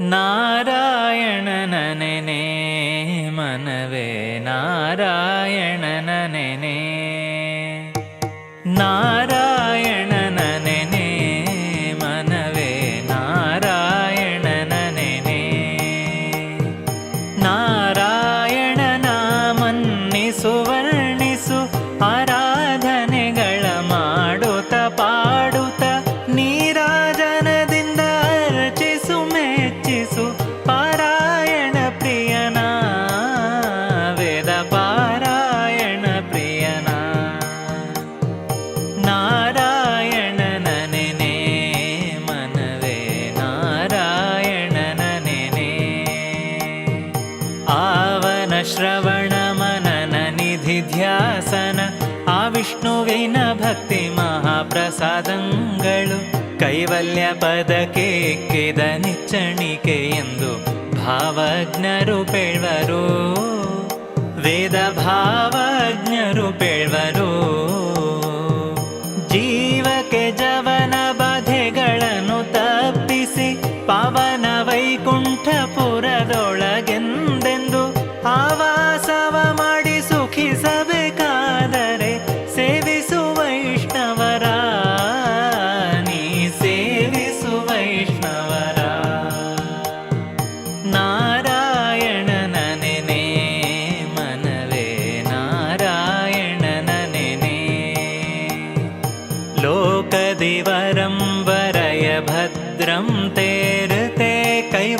ನಾರಾಯಣನ ನೆನೆ ಮನವೇ ನಾರಾಯಣನ ನಿಧಿ ಧ್ಯಾಸನ, ಆ ವಿಷ್ಣುವಿನ ಭಕ್ತಿ ಮಹಾಪ್ರಸಾದಂಗಳು ಕೈವಲ್ಯ ಪದಕ್ಕೆ ಕೆದ ನಿಚ್ಚಣಿಕೆ ಎಂದು ಭಾವಜ್ಞರು ಪೇಳ್ವರು. ವೇದ ಭಾವಜ್ಞರು ಪೇಳ್ವರು.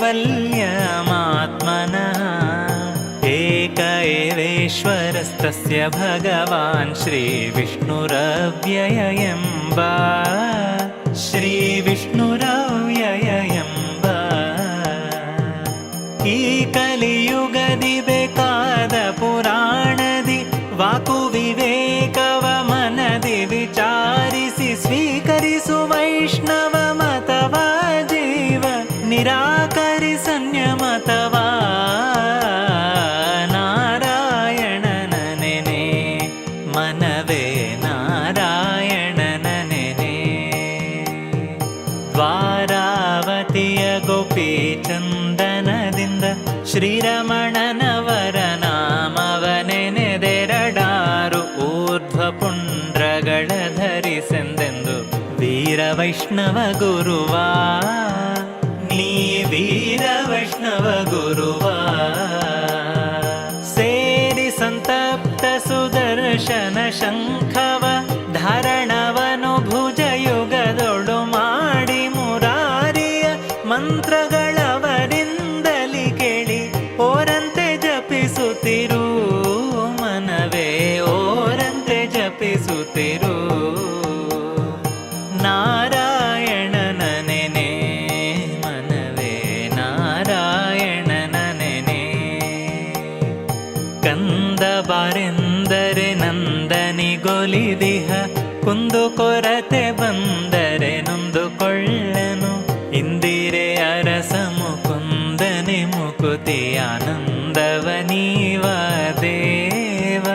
कैवल्यमात्मनः। एक एवेश्वरस्तस्य भगवान् श्रीविष्णुरव्ययम्ब पुराणदि वाकुविवेकव मनदि विचारिसि स्वी ನಿರಾಕರಿ ಸಂಯಮತವ? ನಾರಾಯಣನ ನೆನೆ ಮನವೇ ನಾರಾಯಣನ ದ್ವಾರಾವತಿಯ ಗೋಪಿ ಚಂದನದಿಂದ ಶ್ರೀರಮಣನವರ ನಾಮವನೆನೆದೆರಡಾರು ಊರ್ಧ್ವ ಪುಂಡ್ರಗಳ ಧರಿಸೆಂದೆಂದು ವೀರ ವೈಷ್ಣವ ಗುರುವ. ನೀ ವೀರ ವೈಷ್ಣವ ಗುರುವ ನಂದನಿಗೊಲಿದಿಹ ಕುಂದು ಕೊರತೆ ಬಂದರೆ ನೊಂದುಕೊಳ್ಳನು. ಇಂದಿರೆ ಅರಸ ಮುಕುಂದನೆ ಮುಕುತಿ ಆನಂದವ ನೀವ ದೇವ.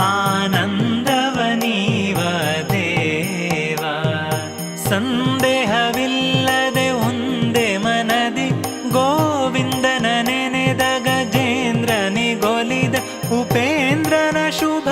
ಆನಂದವ ನೀವ ದೇವ. ಸಂದೇಹವಿಲ್ಲದೆ ಒಂದೇ ಮನದಿ. ಗೋವಿಂದನ ನೆನೆದ ಗಜೇಂದ್ರನಿಗೊಲಿದ ಉಪೇಂದ್ರನ ಶುಭ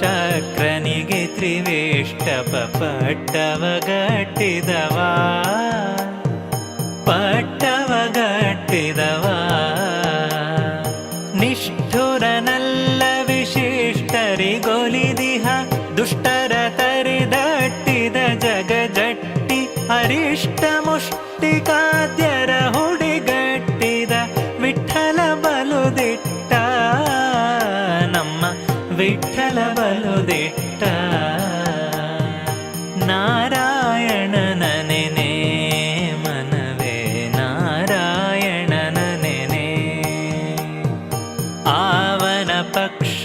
ಕಾವಶಕ್ರನಿಗೆ ತ್ರಿವೇಷ್ಟಪ ಪಟ್ಟವ ಗಟ್ಟಿದವ ಪಟ್ಟವ ಗಟ್ಟಿದವ ನಿಷ್ಠುರನಲ್ಲ ವಿಶಿಷ್ಟರಿಗೊಲಿದಿಹ ದುಷ್ಟರ ತರಿದಟ್ಟಿದ ಜಗಜಟ್ಟಿ ಅರಿಷ್ಟ ಮುಷ್ಟಿಕಾದ್ಯರ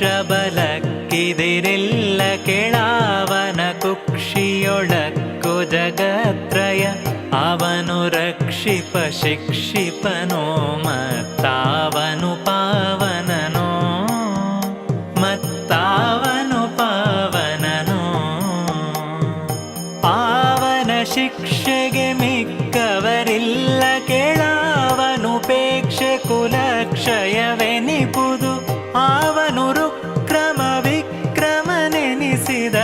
ಪ್ರಬಲಕ್ಕಿದಿರಿಲ್ಲ ಕೆಳಾವನ ಕುಕ್ಷಿಯೊಳಕ್ಕು ಜಗತ್ರಯ. ಅವನು ರಕ್ಷಿಪ ಶಿಕ್ಷಿಪನೋ ಮತ್ತಾವನು ಪಾ ವಿಕ್ರಮನೆನಿಸಿದ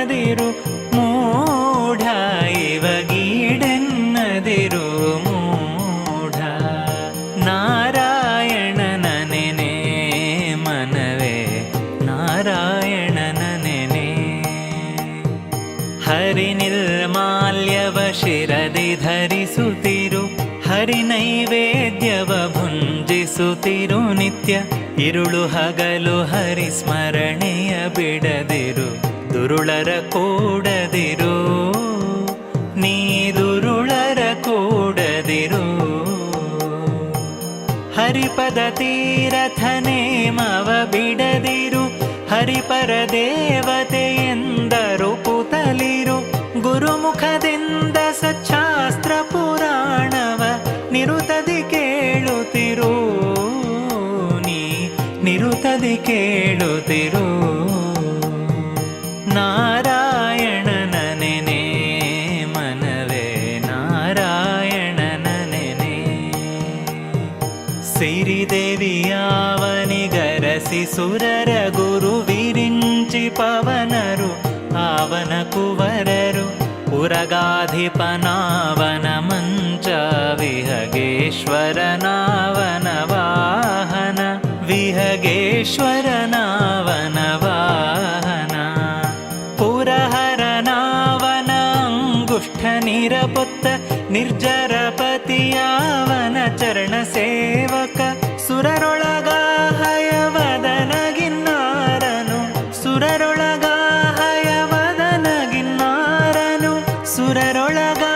ಕೃಷ್ಣಗೀಡೆನ್ನದಿರು ಮೂಢ ಇವಗೀಡೆನ್ನದಿರು ಮೂಢ ನಾರಾಯಣನ ನೆನೆ ಮನವೇ, ನಾರಾಯಣನ ನೆನೆ. ಹರಿ ನಿರ್ಮಾಲ್ಯವ ಶಿರದಿ ಧರಿಸುತ್ತಿರು, ಹರಿ ನೈವೇದ್ಯವ ಭುಂಜಿಸುತ್ತಿರು ನಿತ್ಯ, ಇರುಳು ಹಗಲು ಹರಿ ಸ್ಮರಣೆಯ ಬಿಡದಿರು. ದುರುಳರ ಕೂಡದಿರು. ನೀ ದುರುಳರ ಕೂಡದಿರು. ಹರಿಪದ ತೀರಥನೇ ತೀರಥನೇಮವ ಬಿಡದಿರು. ಹರಿಪರ ದೇವತೆ ಎಂದರು ಪುತಲಿರು. ಗುರುಮುಖದಿಂದ ಸಚ್ಛಾಸ್ತ್ರ ಪುರಾಣವ ನಿರುತದಿ ಕೇಳುತ್ತಿರು. ನೀ ನಿರುತದಿ ಕೇಳುತ್ತಿರು. ಸುರರ ಗುರು ವಿರಿಂಚಿ ಪವನರು, ಆವನ ಕುವರರು, ಉರಗಾಧಿಪನಾವನ ಮಂಚ, ವಿಹಗೇಶ್ವರನಾವನ ವಾಹನ ವಿಹಗೇಶ್ವರನಾವನ ವಾಹನ. ಪುರಹರನಾವನ ಅಂಗುಷ್ಠ ನಿರಪುತ್ತ, ನಿರ್ಜರಪತಿಯಾವನ ಚರಣ ಸೇವಕ, ಸುರರೊಳಗ அசுரரொழக